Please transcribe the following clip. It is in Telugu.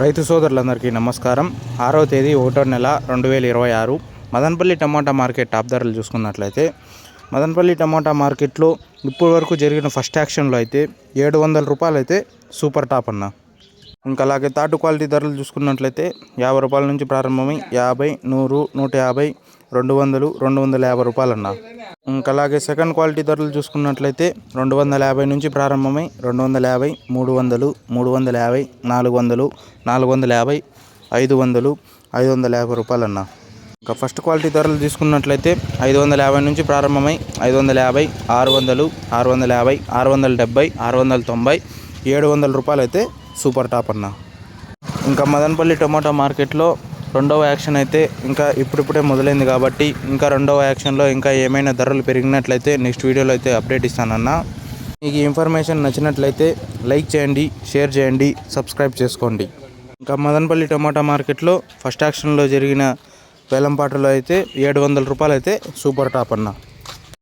రైతు సోదరులందరికీ నమస్కారం. ఆరవ తేదీ ఒకటో నెల రెండు వేల ఇరవై ఆరు. మదనపల్లి టమాటా మార్కెట్ టాప్ ధరలు చూసుకున్నట్లయితే మదనపల్లి టమాటా మార్కెట్లో ఇప్పటి వరకు జరిగిన ఫస్ట్ యాక్షన్లో అయితే ఏడు వందల రూపాయలు అయితే సూపర్ టాప్ అన్న. ఇంకా అలాగే తాటు క్వాలిటీ ధరలు చూసుకున్నట్లయితే యాభై రూపాయల నుంచి ప్రారంభమై యాభై నూరు నూట యాభై రెండు వందలు రెండు వందల యాభై రూపాయలు అన్న. ఇంకా అలాగే సెకండ్ క్వాలిటీ ధరలు చూసుకున్నట్లయితే రెండు వందల యాభై నుంచి ప్రారంభమై రెండు వందల యాభై మూడు వందలు మూడు వందల యాభై నాలుగు వందలు నాలుగు వందల యాభై ఐదు వందలు ఐదు వందల యాభై రూపాయలు అన్న ఇంకా ఫస్ట్ క్వాలిటీ ధరలు తీసుకున్నట్లయితే ఐదు వందల యాభై నుంచి ప్రారంభమై ఐదు వందల యాభై ఆరు వందలు ఆరు వందల యాభై ఆరు వందల డెబ్బై ఆరు వందల తొంభై ఏడు వందల రూపాయలు అయితే సూపర్ టాప్ అన్న. ఇంకా మదనపల్లి టొమాటో మార్కెట్లో రెండవ యాక్షన్ అయితే ఇంకా ఇప్పుడిప్పుడే మొదలైంది కాబట్టి ఇంకా రెండవ యాక్షన్లో ఇంకా ఏమైనా ధరలు పెరిగినట్లయితే నెక్స్ట్ వీడియోలో అయితే అప్డేట్ ఇస్తానన్న. మీకు ఇన్ఫర్మేషన్ నచ్చినట్లయితే లైక్ చేయండి షేర్ చేయండి సబ్స్క్రైబ్ చేసుకోండి. ఇంకా మదనపల్లి టొమాటో మార్కెట్లో ఫస్ట్ యాక్షన్లో జరిగిన వేలంపాటలో అయితే ఏడు వందల రూపాయలు అయితే సూపర్ టాప్ అన్నా.